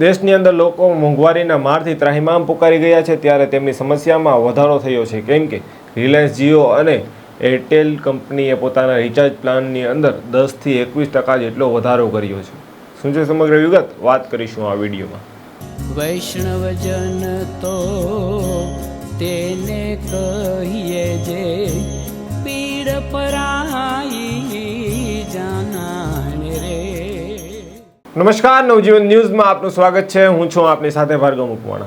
દેશની અંદર લોકો મોંઘવારીના મારથી ત્રાહિમામ પુકારી ગયા છે, ત્યારે તેમની સમસ્યામાં વધારો થયો છે. કેમ કે રિલાયન્સ જીઓ અને એરટેલ કંપનીએ પોતાના રિચાર્જ પ્લાનની અંદર દસથી એકવીસ ટકા જેટલો વધારો કર્યો છે. શું છે સમગ્ર વિગત? વાત કરીશું આ વિડીયોમાં. વૈષ્ણવજન તો તેને કહીએ જે પીડ નમસ્કાર, નવજીવન ન્યૂઝમાં આપનું સ્વાગત છે. હું છું આપની સાથે ભાર્ગવ મુકવાણા.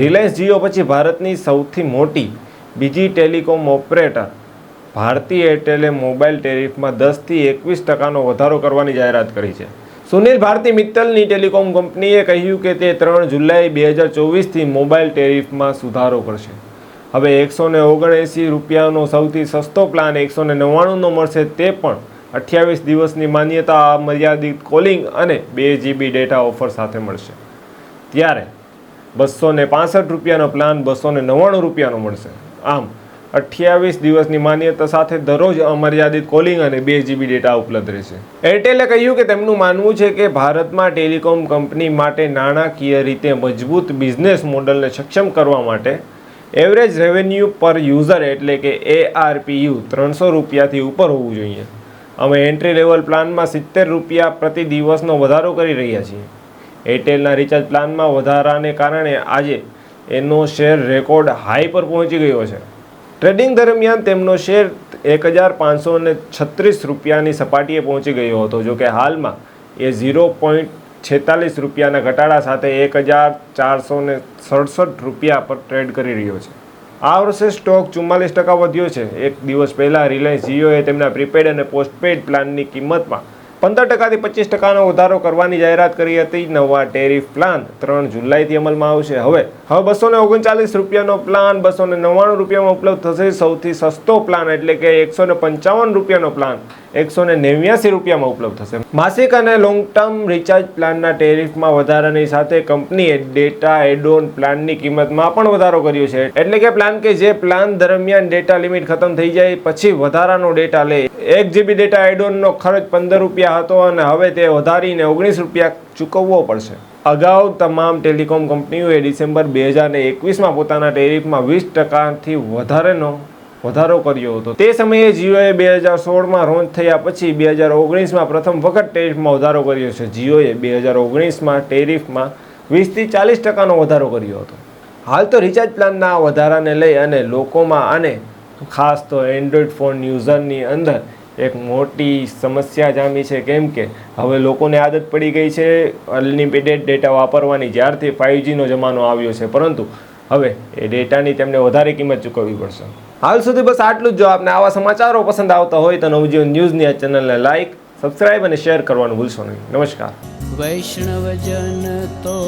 રિલાયન્સ જીઓ પછી ભારતની સૌથી મોટી બીજી ટેલિકોમ ઓપરેટર ભારતી એરટેલે મોબાઈલ ટેરિફમાં દસથી એકવીસ ટકાનો વધારો કરવાની જાહેરાત કરી છે. સુનિલ ભારતી મિત્તલની ટેલિકોમ કંપનીએ કહ્યું કે તે ત્રણ જુલાઈ બે હજાર ચોવીસથી મોબાઈલ ટેરિફમાં સુધારો કરશે. હવે એકસો ને ઓગણએંસી રૂપિયાનો સૌથી સસ્તો પ્લાન એકસો ને નવ્વાણુંનો મળશે તે પણ અઠ્યાવીસ દિવસની માન્યતા મર્યાદિત કોલિંગ અને બે જીબી ડેટા ઓફર સાથે મળશે. ત્યારે બસો ને પાસઠ રૂપિયાનો પ્લાન બસો ને નવ્વાણું રૂપિયાનો મળશે. આમ, અઠ્યાવીસ દિવસની માન્યતા સાથે દરરોજ અમર્યાદિત કોલિંગ અને બે જીબી ડેટા ઉપલબ્ધ રહેશે. એરટેલે કહ્યું કે તેમનું માનવું છે કે ભારતમાં ટેલિકોમ કંપની માટે નાણાકીય રીતે મજબૂત બિઝનેસ મોડલને સક્ષમ કરવા માટે એવરેજ રેવન્યુ પર યુઝર એટલે કે એઆરપીયુ ત્રણસો રૂપિયાથી ઉપર હોવું જોઈએ. અમે એન્ટ્રી લેવલ પ્લાનમાં સિત્તેર રૂપિયા પ્રતિ દિવસનો વધારો કરી રહ્યા છીએ. એરટેલના રિચાર્જ પ્લાનમાં વધારાને કારણે આજે એનો શેર રેકોર્ડ હાઈ પર પહોંચી ગયો છે. ટ્રેડિંગ દરમિયાન તેમનો શેર એક હજાર પાંચસો ને છત્રીસ રૂપિયાની સપાટીએ પહોંચી ગયો હતો, જો કે હાલમાં એ ઝીરો પોઈન્ટ છેતાલીસ રૂપિયાના ઘટાડા સાથે એક હજાર ચારસો ને સડસઠ રૂપિયા પર ટ્રેડ કરી રહ્યો છે. આ વર્ષે સ્ટોક ચુમ્માલીસ ટકા વધ્યો છે. એક દિવસ પહેલાં રિલાયન્સ જીઓએ તેમના પ્રીપેડ અને પોસ્ટપેડ પ્લાનની કિંમતમાં પંદર ટકાથી પચીસ ટકાનો વધારો કરવાની જાહેરાત કરી હતી નવા ટેરિફ પ્લાન. ત્રણ જુલાઈથી અમલમાં આવશે. હવે હવે બસો ને ઓગણચાલીસ રૂપિયાનો પ્લાન, બસો ને નવ્વાણું રૂપિયામાં ઉપલબ્ધ થશે સૌથી સસ્તો પ્લાન, એટલે કે એકસો ને પંચાવન રૂપિયાનો પ્લાન. એકસો ને નેવ્યાસી રૂપિયામાં ઉપલબ્ધ થશે. માસિક અને લોંગ ટર્મ રિચાર્જ પ્લાનના ટેરિફમાં વધારાની સાથે કંપનીએ ડેટા એડોન પ્લાનની કિંમતમાં પણ વધારો કર્યો છે. એટલે કે પ્લાન કે જે પ્લાન દરમિયાન ડેટા લિમિટ ખતમ થઈ જાય, પછી વધારાનો ડેટા લે. એક જીબી ડેટા એડોનનો ખર્ચ પંદર રૂપિયા હતો અને હવે તે વધારીને ઓગણીસ રૂપિયા ચૂકવવો પડશે. અગાઉ તમામ ટેલિકોમ કંપનીઓએ ડિસેમ્બર બે હજાર એકવીસમાં પોતાના ટેરિફમાં વીસ ટકાથી વધારેનો વધારો કર્યો હતો. તે સમયે જીઓએ બે હજાર સોળમાં રોન્ચ થયા પછી બે હજાર ઓગણીસમાં પ્રથમ વખત ટેરિફમાં વધારો કર્યો છે. જીઓએ બે હજાર ઓગણીસમાં ટેરિફમાં વીસથી ચાલીસ ટકાનો વધારો કર્યો હતો. હાલ તો રિચાર્જ પ્લાનના વધારાને લઈ અને લોકોમાં અને ખાસ તો એન્ડ્રોઈડ ફોન યુઝરની અંદર એક મોટી સમસ્યા જામી છે કેમ કે હવે લોકોને આદત પડી ગઈ છે અનલિમિટેડ ડેટા વાપરવાની, જ્યારથી ફાઇવજીનો જમાનો આવ્યો છે. પરંતુ હવે એ ડેટાની તેમને વધારે કિંમત ચૂકવવી પડશે. હાલ સુધી બસ આટલું જ. જો આપને આવા સમાચારો પસંદ આવતા હોય તો નવજીવન ન્યૂઝની આ ચેનલને લાઇક સબસ્ક્રાઇબ અને શેર કરવાનું ભૂલશો નહીં. નમસ્કાર. વૈષ્ણવજન તો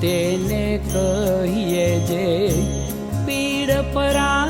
તેને કહીએ જે પીડ પરાઈ